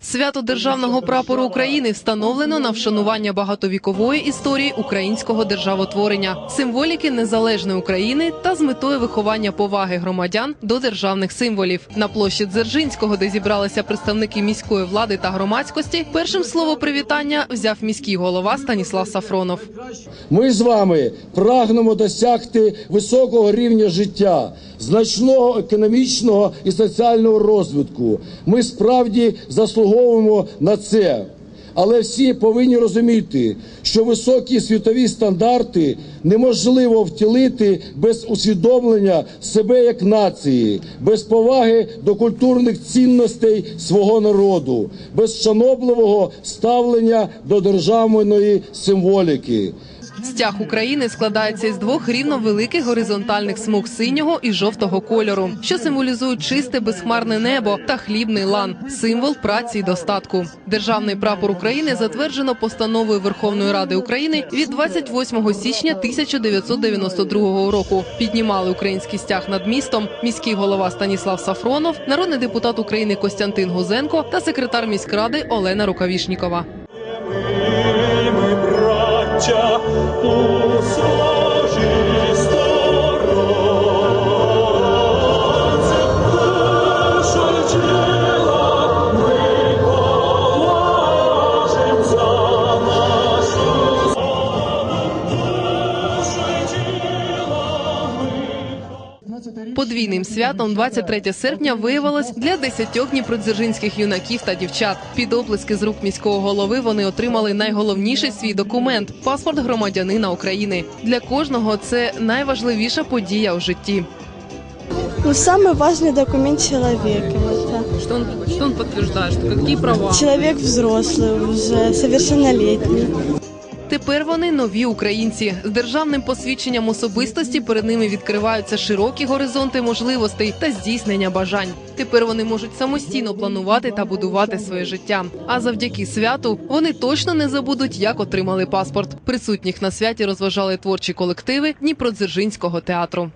Свято державного прапору України встановлено на вшанування багатовікової історії українського державотворення, символіки незалежної України та з метою виховання поваги громадян до державних символів. На площі Дзержинського, де зібралися представники міської влади та громадськості, першим слово привітання взяв міський голова Станіслав Сафронов. Ми з вами прагнемо досягти високого рівня життя, значного економічного і соціального розвитку. Ми справді заслуговуємо на це. Але всі повинні розуміти, що високі світові стандарти неможливо втілити без усвідомлення себе як нації, без поваги до культурних цінностей свого народу, без шанобливого ставлення до державної символіки. Стяг України складається із двох рівно великих горизонтальних смуг синього і жовтого кольору, що символізують чисте безхмарне небо та хлібний лан символ праці й достатку. Державний прапор України затверджено постановою Верховної Ради України від 28 січня 1992 року. Піднімали український стяг над містом міський голова Станіслав Сафронов, народний депутат України Костянтин Гузенко та секретар міськради Олена Рукавішнікова. Ми, браття, у Подвійним святом 23 серпня виявилось для десятьох дніпродзержинських юнаків та дівчат. Під оплески з рук міського голови вони отримали найголовніший свій документ паспорт громадянина України. Для кожного це найважливіша подія у житті. Ну, самый важный документ человека. Это. Що він, що він підтверджує, що які права? Человек взрослый уже, совершеннолетний. Тепер вони нові українці з державним посвідченням особистості. Перед ними відкриваються широкі горизонти можливостей та здійснення бажань. Тепер вони можуть самостійно планувати та будувати своє життя. А завдяки святу вони точно не забудуть, як отримали паспорт. Присутніх на святі розважали творчі колективи Дніпродзержинського театру.